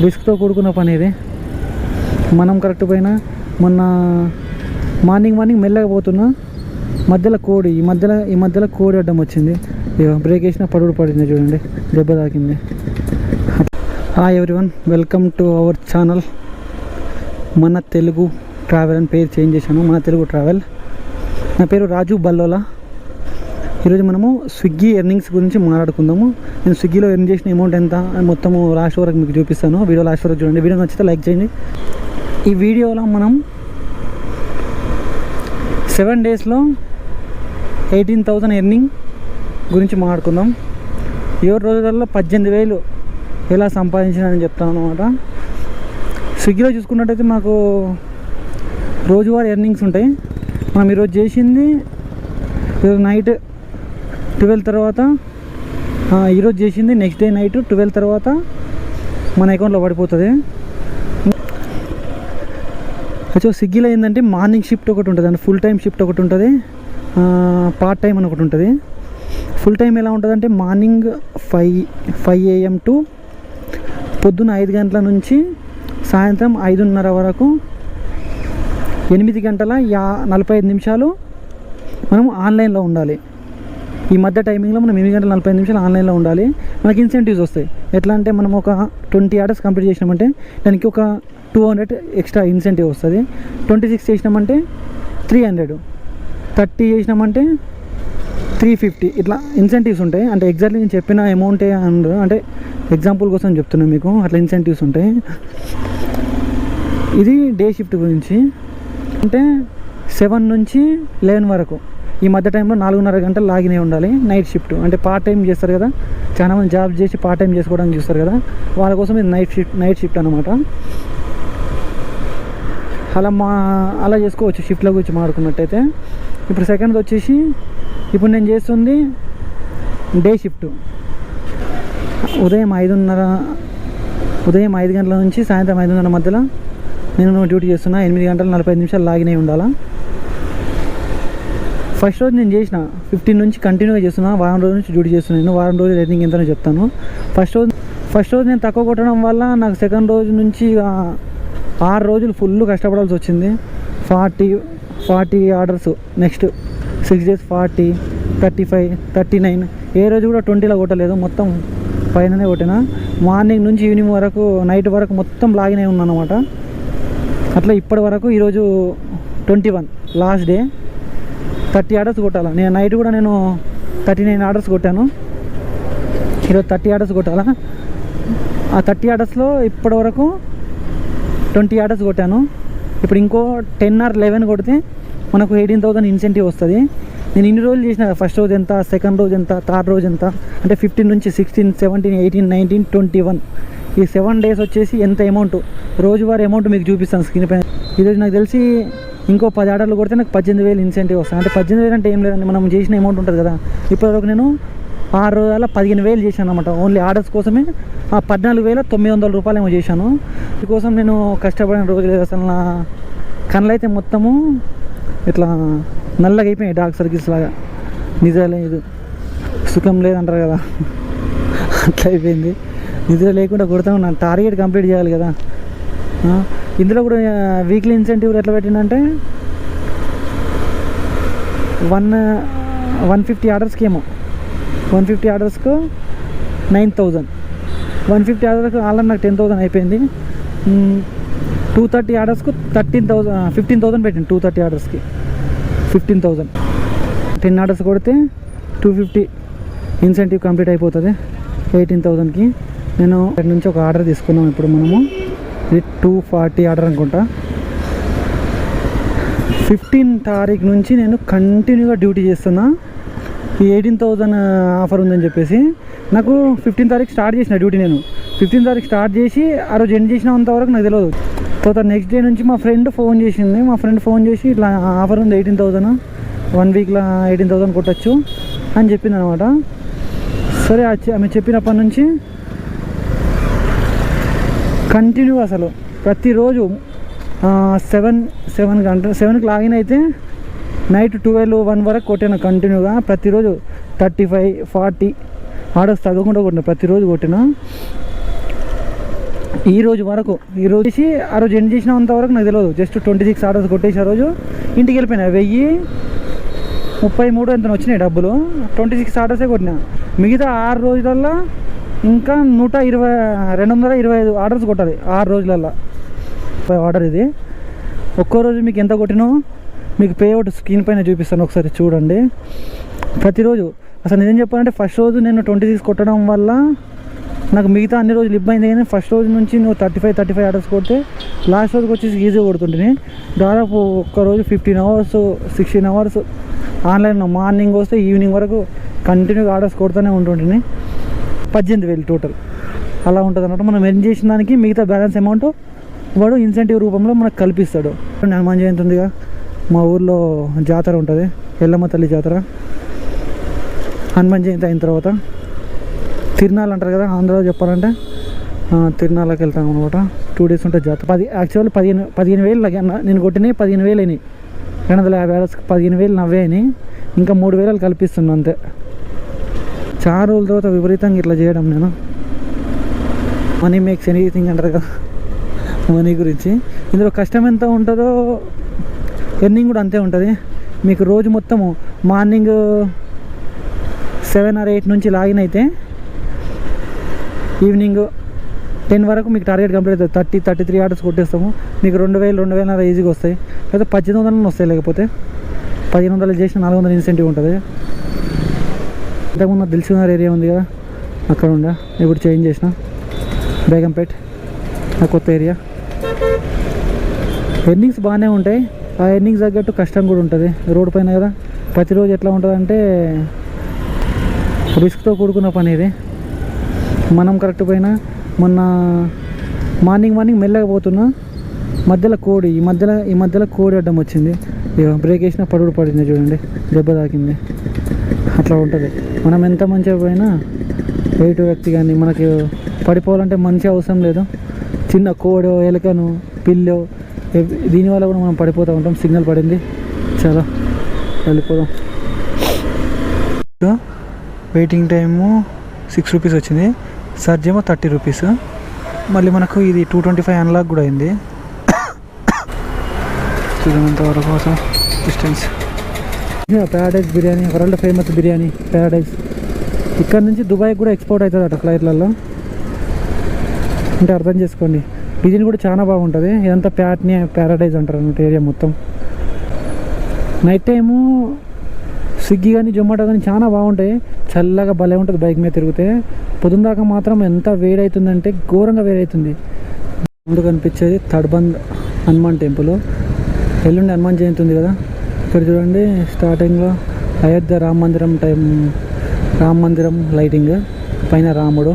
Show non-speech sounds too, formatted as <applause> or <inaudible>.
రిస్క్తో కూడుకున్న పని ఇది. మనం కరెక్ట్ పోయినా మొన్న మార్నింగ్ మార్నింగ్ మెల్లగా పోతున్నా మధ్యలో కోడి ఈ మధ్యలో ఈ మధ్యలో కోడి అడ్డం వచ్చింది. బ్రేక్ వేసిన పడుడు పడింది చూడండి దెబ్బ తాకింది. Hi everyone welcome to our channel మన తెలుగు ట్రావెల్ అని పేరు చేంజ్ చేశాను. మన తెలుగు ట్రావెల్ నా పేరు రాజు బల్లోలా. ఈరోజు మనము స్విగ్గీ ఎర్నింగ్స్ గురించి మాట్లాడుకుందాము. నేను స్విగ్గీలో ఎర్న్ చేసిన అమౌంట్ ఎంత అని మొత్తము లాస్ట్ వరకు మీకు చూపిస్తాను. వీడియో లాస్ట్ వరకు చూడండి. వీడియో నచ్చితే లైక్ చేయండి. ఈ వీడియోలో మనం సెవెన్ డేస్లో ఎయిటీన్ థౌజండ్ ఎర్నింగ్ గురించి మాట్లాడుకుందాం. ఏడు రోజులలో పద్దెనిమిది వేలు ఎలా సంపాదించానని చెప్తాను అనమాట స్విగ్గీలో చూసుకున్నట్టయితే మాకు రోజువారీ ఎర్నింగ్స్ ఉంటాయి. మనం ఈరోజు చేసింది ఈరోజు నైట్ ట్వెల్వ్ తర్వాత ఈరోజు చేసింది నెక్స్ట్ డే నైట్ ట్వెల్వ్ తర్వాత మన అకౌంట్లో పడిపోతుంది. సో స్విగ్గీలో ఏంటంటే మార్నింగ్ షిఫ్ట్ ఒకటి ఉంటుంది అండి ఫుల్ టైం షిఫ్ట్ ఒకటి ఉంటుంది పార్ట్ టైం అని ఒకటి ఉంటుంది. ఫుల్ టైం ఎలా ఉంటుంది అంటే morning five five AM to పొద్దున్న ఐదు గంటల నుంచి సాయంత్రం ఐదున్నర వరకు ఎనిమిది గంటల యా నలభై ఐదు నిమిషాలు మనం ఆన్లైన్లో ఉండాలి. ఈ మధ్య టైమింగ్లో మనం ఎనిమిది గంటల నలభై ఐదు నిమిషాలు ఆన్లైన్లో ఉండాలి. మనకి ఇన్సెంటివ్స్ వస్తాయి. ఎట్లా అంటే మనం ఒక ట్వంటీ ఆర్డర్స్ కంప్లీట్ చేసినామంటే దానికి ఒక టూ హండ్రెడ్ ఎక్స్ట్రా ఇన్సెంటివ్ వస్తుంది. ట్వంటీ సిక్స్ చేసినామంటే త్రీ హండ్రెడ్ థర్టీ చేసినామంటే త్రీ ఫిఫ్టీ ఇట్లా ఇన్సెంటివ్స్ ఉంటాయి. అంటే ఎగ్జాక్ట్లీ నేను చెప్పిన అమౌంటే అండ్ అంటే ఎగ్జాంపుల్ కోసం చెప్తున్నాను మీకు. అట్లా ఇన్సెంటివ్స్ ఉంటాయి. ఇది డే షిఫ్ట్ గురించి. అంటే సెవెన్ నుంచి లెవెన్ వరకు. ఈ మధ్య టైంలో నాలుగున్నర గంటలు లాగినే ఉండాలి నైట్ షిఫ్ట్ అంటే పార్ట్ టైం చేస్తారు కదా చాలా మంది జాబ్ చేసి పార్ట్ టైం చేసుకోవడానికి చూస్తారు కదా వాళ్ళ కోసం ఇది నైట్ షిఫ్ట్ నైట్ షిఫ్ట్ అనమాట అలా మా అలా చేసుకోవచ్చు షిఫ్ట్లో గురించి మాడుకున్నట్టయితే ఇప్పుడు సెకండ్ వచ్చేసి ఇప్పుడు నేను చేస్తుంది డే షిఫ్ట్ ఉదయం ఐదున్నర ఉదయం ఐదు గంటల నుంచి సాయంత్రం ఐదున్నర మధ్యలో నేను డ్యూటీ చేస్తున్నా ఎనిమిది గంటల నలభై నిమిషాలు లాగిన్ ఉండాలా. ఫస్ట్ రోజు నేను చేసిన ఫిఫ్టీన్ నుంచి కంటిన్యూగా చేస్తున్నా వారం రోజుల నుంచి డ్యూటీ చేస్తున్నాను వారం రోజులు ఎర్నింగ్ ఎంతనో చెప్తాను. ఫస్ట్ రోజు ఫస్ట్ రోజు నేను తక్కువ కొట్టడం వల్ల నాకు సెకండ్ రోజు నుంచి ఆరు రోజులు ఫుల్ కష్టపడాల్సి వచ్చింది. Forty forty orders next six days forty thirty five thirty nine ఏ రోజు కూడా ట్వంటీలో కొట్టలేదు మొత్తం పైననే కొట్టిన. మార్నింగ్ నుంచి ఈవినింగ్ వరకు నైట్ వరకు మొత్తం లాగిన్ అయి ఉన్నాను అనమాట అట్లా ఇప్పటి వరకు ఈరోజు twenty one last day thirty orders కొట్టాలా? నేను నైట్ కూడా నేను థర్టీ నైన్ ఆర్డర్స్ కొట్టాను. ఈరోజు థర్టీ ఆర్డర్స్ కొట్టాలా? ఆ థర్టీ ఆర్డర్స్లో ఇప్పటి వరకు ట్వంటీ ఆర్డర్స్ కొట్టాను. ఇప్పుడు ఇంకో టెన్ ఆర్ లెవెన్ కొడితే మనకు ఎయిటీన్ థౌసండ్ ఇన్సెంటివ్ వస్తుంది. నేను ఇన్ని రోజులు చేసిన ఫస్ట్ రోజు ఎంత సెకండ్ రోజు ఎంత థర్డ్ రోజు ఎంత? అంటే ఫిఫ్టీన్ నుంచి sixteen seventeen eighteen nineteen twenty one. ఈ సెవెన్ డేస్ వచ్చేసి ఎంత అమౌంట్? రోజువారీ అమౌంట్ మీకు చూపిస్తాను స్క్రీన్ పైన. ఈరోజు నాకు తెలిసి ఇంకో పది ఆర్డర్లు కొడితే నాకు పద్దెనిమిది వేలు ఇన్సెంటివ్ వస్తాయి అంటే పద్దెనిమిది వేలు అంటే ఏం లేదండి మనం చేసిన అమౌంట్ ఉంటుంది కదా. ఇప్పటివరకు నేను ఆరు రోజుల పదిహేను వేలు చేశాను అనమాట ఓన్లీ ఆర్డర్స్ కోసమే ఆ పద్నాలుగు వేల తొమ్మిది వందల రూపాయలు ఏమో చేశాను. కోసం నేను కష్టపడిన రోజులు లేదు అసలు నా కళ్ళు అయితే మొత్తము ఇట్లా నల్లగా అయిపోయాయి డార్క్ సర్కిల్స్ లాగా. నిద్ర లేదు సుఖం లేదంటారు కదా. <laughs> అట్లా అయిపోయింది. నిద్ర లేకుండా కొడతా ఉన్నాను టార్గెట్ కంప్లీట్ చేయాలి కదా. ఇందులో కూడా వీక్లీ ఇన్సెంటివ్ ఎట్లా పెట్టిందంటే వన్ వన్ ఫిఫ్టీ ఆర్డర్స్కి ఏమో. వన్ ఫిఫ్టీ ఆర్డర్స్కు నైన్ థౌజండ్ వన్ ఫిఫ్టీ ఆర్డర్స్కి ఆల్రెడీ నాకు టెన్ థౌజండ్ అయిపోయింది. టూ థర్టీ ఆర్డర్స్కు థర్టీన్ థౌసండ్ ఫిఫ్టీన్ థౌసండ్ పెట్టింది టూ థర్టీ ఆర్డర్స్కి ఫిఫ్టీన్ థౌసండ్ టెన్ ఆర్డర్స్ కొడితే టూ ఫిఫ్టీ ఇన్సెంటివ్ కంప్లీట్ అయిపోతుంది ఎయిటీన్ థౌసండ్కి నేను అక్కడి నుంచి ఒక ఆర్డర్ తీసుకున్నాం ఇప్పుడు మనము. ఇది టూ ఫార్టీ ఆర్డర్ అనుకుంటా. ఫిఫ్టీన్ తారీఖు నుంచి నేను కంటిన్యూగా డ్యూటీ చేస్తున్నా. ఈ ఎయిటీన్ థౌజండ్ ఆఫర్ ఉందని చెప్పేసి. నాకు ఫిఫ్టీన్ తారీఖు స్టార్ట్ చేసిన డ్యూటీ నేను. ఫిఫ్టీన్ తారీఖు స్టార్ట్ చేసి ఆ రోజు ఎండ్ చేసినంత వరకు నాకు తెలియదు తర్వాత నెక్స్ట్ డే నుంచి మా ఫ్రెండ్ ఫోన్ చేసింది. మా ఫ్రెండ్ ఫోన్ చేసి ఇట్లా ఆఫర్ ఉంది ఎయిటీన్ థౌజండ్ వన్ వీక్లో ఎయిటీన్ థౌజండ్ కొట్టచ్చు అని చెప్పింది అనమాట సరే ఆమె చెప్పినప్పటి నుంచి కంటిన్యూ అసలు. ప్రతిరోజు సెవెన్ సెవెన్ గంట సెవెన్కి లాగిన్ అయితే నైట్ ట్వెల్వ్ వన్ వరకు కొట్టాను కంటిన్యూగా ప్రతిరోజు థర్టీ ఫైవ్ ఫార్టీ ఆర్డర్స్ తగ్గకుండా కొట్టిన ప్రతిరోజు కొట్టిన. ఈ రోజు వరకు ఈ రోజు చేసి ఆ రోజు ఎండ్ చేసినంత వరకు నాకు తెలియదు. జస్ట్ ట్వంటీ సిక్స్ ఆర్డర్స్ కొట్టేసి ఆ రోజు ఇంటికి వెళ్ళిపోయినా. వెయ్యి ముప్పై మూడు ఎంత వచ్చినాయి డబ్బులు. ట్వంటీ సిక్స్ ఆర్డర్సే కొట్టినా. మిగతా ఆరు రోజులల్లో ఇంకా నూట ఇరవై రెండు వందల ఇరవై ఐదు ఆర్డర్స్ కొట్టాలి ఆరు రోజులల్లో. ఆర్డర్ ఇది. ఒక్కో రోజు మీకు ఎంత కొట్టినో మీకు పేఅవుట్ స్క్రీన్ పైన చూపిస్తాను ఒకసారి చూడండి. ప్రతిరోజు అసలు నిజం చెప్పాలంటే ఫస్ట్ రోజు నేను ట్వంటీ సిక్స్ కొట్టడం వల్ల నాకు మిగతా అన్ని రోజులు ఇబ్బంది కానీ ఫస్ట్ రోజు నుంచి నువ్వు thirty five thirty five orders కొడితే లాస్ట్ రోజుకి వచ్చేసి ఈజీగా కొడుతుంటే దాదాపు ఒక్క రోజు fifteen hours sixteen hours online morning వస్తే ఈవినింగ్ వరకు కంటిన్యూగా ఆర్డర్స్ కొడుతూనే ఉంటుంటే పద్దెనిమిది వేలు టోటల్ అలా ఉంటుంది అనమాట మనం ఎర్న్ చేసిన దానికి మిగతా బ్యాలెన్స్ అమౌంట్ వాడు ఇన్సెంటివ్ రూపంలో మనకు కల్పిస్తాడు. హనుమాన్ జయంతి ఉందిగా? మా ఊర్లో జాతర ఉంటుంది. ఎల్లమ్మ తల్లి జాతర. హనుమాన్ జయంతి అయిన తర్వాత తిరునాళ్ళు అంటారు కదా ఆంధ్రాలో చెప్పాలంటే తిరునాళ్ళకి వెళ్తాం అనమాట టూ డేస్ ఉంటుంది జాతర. పది యాక్చువల్ పదిహేను పదిహేను వేలు నేను కొట్టినవి పదిహేను వేలు అయినాయి. రెండు వందల యాభై ఆర్డర్స్ పదిహేను వేలు నవ్వే అయినాయి. ఇంకా మూడు వేలు కల్పిస్తున్నాను అంతే. చాలా రోజుల తర్వాత విపరీతంగా ఇట్లా చేయడం నేను. మనీ మేక్స్ ఎనీథింగ్ అంటారు కదా. మనీ గురించి. ఇందులో కష్టం ఎంత ఉంటుందో ఎర్నింగ్ కూడా అంతే ఉంటుంది. మీకు రోజు మొత్తము మార్నింగ్ సెవెన్ ఆర్ ఎయిట్ నుంచి లాగిన్ అయితే ఈవినింగ్ టెన్ వరకు మీకు టార్గెట్ కంప్లీట్ అవుతుంది. థర్టీ థర్టీ త్రీ ఆర్డర్స్ కొట్టేస్తాము. మీకు రెండు వేలు రెండు వేల ఈజీగా వస్తాయి. లేకపోతే పద్దెనిమిది వందలు వస్తాయి లేకపోతే. పదిహేను వందలు చేసిన నాలుగు వందల ఇన్సెంటివ్ ఉంటుంది. ఇంతకుముందు దిల్సునగర్ ఏరియా ఉంది కదా అక్కడ ఉండే? ఇప్పుడు చేంజ్ చేసిన. బేగంపేట్ ఆ కొత్త ఏరియా. ఎర్నింగ్స్ బాగానే ఉంటాయి. ఆ ఎర్నింగ్స్ తగ్గట్టు కష్టం కూడా ఉంటుంది. రోడ్ పైన కదా ప్రతిరోజు ఎట్లా ఉంటుందంటే రిస్క్తో కూడుకున్న పని ఇది. మనం కరెక్ట్ పైన మొన్న మార్నింగ్ మార్నింగ్ మెల్లగా పోతున్నా మధ్యలో కోడి ఈ మధ్యలో ఈ మధ్యలో కోడి అడ్డం వచ్చింది. బ్రేక్ వేసినా పడుడు పడింది చూడండి దెబ్బ తాకింది. అట్లా ఉంటుంది. మనం ఎంత మంచిగా పోయినా వెయిట్ వ్యక్తి కానీ మనకి పడిపోవాలంటే మంచి అవసరం లేదు. చిన్న కోడో ఎలుకను పిల్లో దీనివల్ల కూడా మనం పడిపోతూ ఉంటాం. సిగ్నల్ పడింది. చాలా వెళ్ళిపోదాం. వెయిటింగ్ టైము సిక్స్ రూపీస్ వచ్చింది. సర్జ్ ఏమో థర్టీ రూపీస్. మళ్ళీ మనకు ఇది టూ ట్వంటీ ఫైవ్ అన్లాక్ కూడా అయింది. చూడంత వరకు కోసం distance Paradise biryani world famous biryani Paradise ఇక్కడ నుంచి దుబాయ్ కూడా ఎక్స్పోర్ట్ అవుతుంది అట ఫ్లైట్లలో. అంటే అర్థం చేసుకోండి. డిజైన్ కూడా చాలా బాగుంటుంది. ఇదంతా ప్యాట్ని ప్యారడైజ్ అంటారు అన్నమాట ఏరియా మొత్తం. నైట్ టైము స్విగ్గీ కానీ జొమాటో కానీ చాలా బాగుంటాయి. చల్లగా భలే ఉంటుంది బైక్ మీద తిరిగితే. పొద్దున్న దాకా మాత్రం ఎంత వేడవుతుందంటే ఘోరంగా వేడవుతుంది ముందు కనిపించేది తడ్బంద్ హనుమాన్ టెంపుల్ ఎల్లుండి హనుమాన్ జయంతి ఉంది కదా. ఇక్కడ చూడండి స్టార్టింగ్లో అయోధ్య రామ మందిరం టైం రామ మందిరం లైటింగ్ పైన రాముడు.